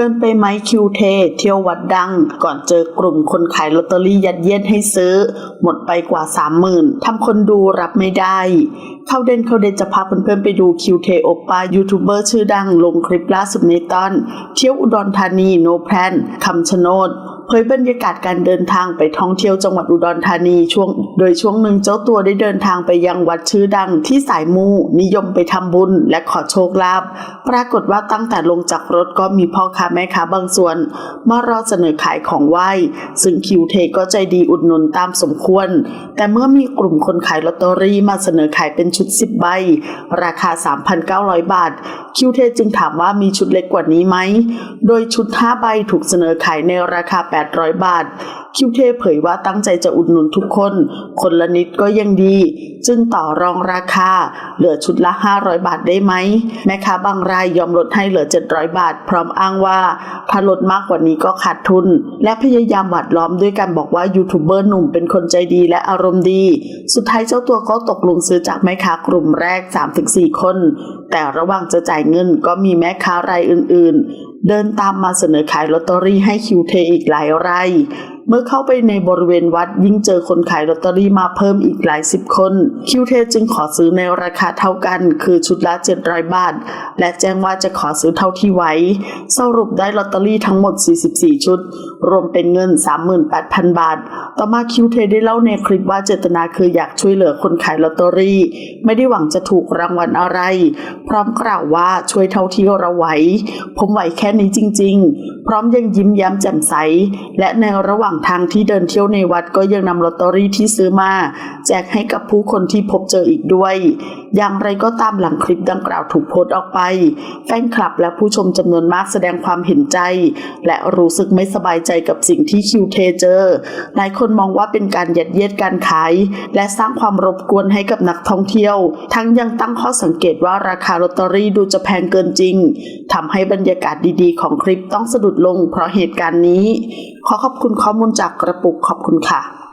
เกินไปไหมคิวเท เที่ยววัดดัง ก่อนเจอกลุ่มคนขายลอตเตอรี่ยัดเยียดให้ซื้อ หมดไปกว่าสามหมื่นทำคนดูรับไม่ได้ เข้าเด่นเข้าเด่นจะพาเพื่อนๆไปดูคิวเทโอปายูทูบเบอร์ชื่อดังลงคลิปล่าสุดในตอน เที่ยวอุดรธานีโนแพลนคำชะโนด เผยบรรยากาศการเดินทางไปท่องเที่ยวจังหวัดอุดรธานีช่วง โดยช่วงหนึ่งเจ้าตัวได้เดินทางไปยังวัดชื่อดังที่สายมูนิยมไปทำบุญและขอโชคลาภปรากฏว่าตั้งแต่ลงจากรถก็มีพ่อค้าแม่ค้าบางส่วนมารอเสนอขายของไหว้ ซึ่งคิวเทก็ใจดีอุดหนุนตามสมควร แต่เมื่อมีกลุ่มคนขายลอตเตอรี่มาเสนอขายเป็นชุด 10 ใบ ราคา 3,900 บาท คิวเทจึงถามว่ามีชุดเล็กกว่านี้ไหม โดยชุด 5 ใบถูกเสนอขายในราคา800 บาท คิวเทเผยว่าตั้งใจจะอุดหนุนทุกคน คนละนิดก็ยังดี จึงต่อรองราคา เหลือชุดละ 500 บาทได้ไหม แม่ค้าบางรายยอมลดให้เหลือ 700 บาท พร้อมอ้างว่า ถ้าลดมากกว่านี้ก็ขาดทุน และพยายามหวัดล้อมด้วยการบอกว่ายูทูบเบอร์หนุ่มเป็นคนใจดีและอารมณ์ดี สุดท้ายเจ้าตัวก็ตกลงซื้อจากแม่ค้ากลุ่มแรก 3-4 คน แต่ระหว่างจะจ่ายเงินก็มีแม่ค้ารายอื่นๆ เดินตามมาเสนอขายลอตเตอรี่ให้คิวเทอีกหลายรายเมื่อเข้าไปในบริเวณวัดยิ่งเจอคนขายลอตเตอรี่มาเพิ่มอีกหลายสิบคน คิวเทจึงขอซื้อในราคาเท่ากัน คือชุดละ 700 บาท และแจ้งว่าจะขอซื้อเท่าที่ไหวสรุปได้ลอตเตอรี่ทั้งหมด 44 ชุด รวมเป็นเงิน 38,000 บาท ต่อมาคิวเทได้เล่าในคลิปว่าเจตนาคืออยากช่วยเหลือคนขายลอตเตอรี่ ไม่ได้หวังจะถูกรางวัลอะไร พร้อมกล่าวว่าช่วยเท่าที่เราไหว ผมไหวแค่นี้จริง ๆ พร้อมยังยิ้มแย้มแจ่มใส และในระหว่างทางที่เดินเที่ยวในวัดก็ยังนำลอตเตอรี่ที่ซื้อมา แจกให้กับผู้คนที่พบเจออีกด้วย อย่างไรก็ตามหลังคลิปดังกล่าวถูกโพสต์ออกไป แฟนคลับและผู้ชมจำนวนมากแสดงความเห็นใจ และรู้สึกไม่สบายใจกับสิ่งที่คิวเทเจอหลายคนมองว่าเป็นการยัดเยียดการขาย และสร้างความรบกวนให้กับนักท่องเที่ยว ทั้งยังตั้งข้อสังเกตว่าราคาลอตเตอรี่ดูจะแพงเกินจริงทำให้บรรยากาศดีๆ ของคลิปต้องสะดุดลงเพราะเหตุการณ์นี้ ขอขอบคุณข้อมูลจากกระปุกขอบคุณค่ะ